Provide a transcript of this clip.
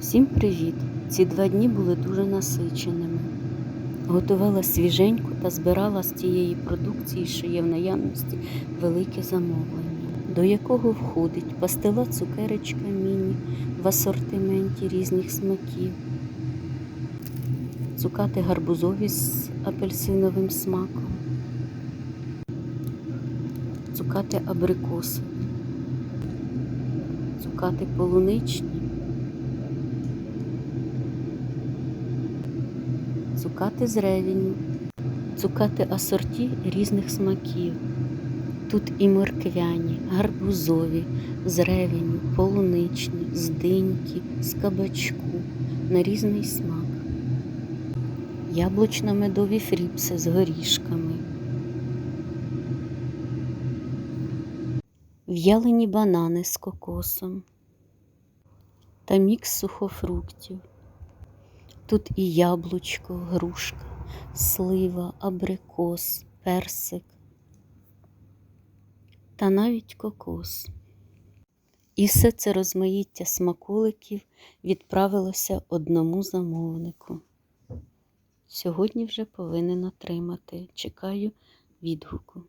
Всім привіт! Ці два дні були дуже насиченими. Готувала свіженьку та збирала з тієї продукції, що є в наявності, велике замовлення, до якого входить пастила цукеречка міні в асортименті різних смаків, цукати гарбузові з апельсиновим смаком, цукати абрикосові, цукати полуничні. Цукати з ревіню, цукати асорті різних смаків. Тут і морквяні, гарбузові, з ревіню, полуничні, з диньки, з кабачку на різний смак. Яблучно-медові фріпси з горішками. В'ялені банани з кокосом та мікс сухофруктів. Тут і яблучко, грушка, слива, абрикос, персик та навіть кокос. І все це розмаїття смаколиків відправилося одному замовнику. Сьогодні вже повинен отримати. Чекаю відгуку.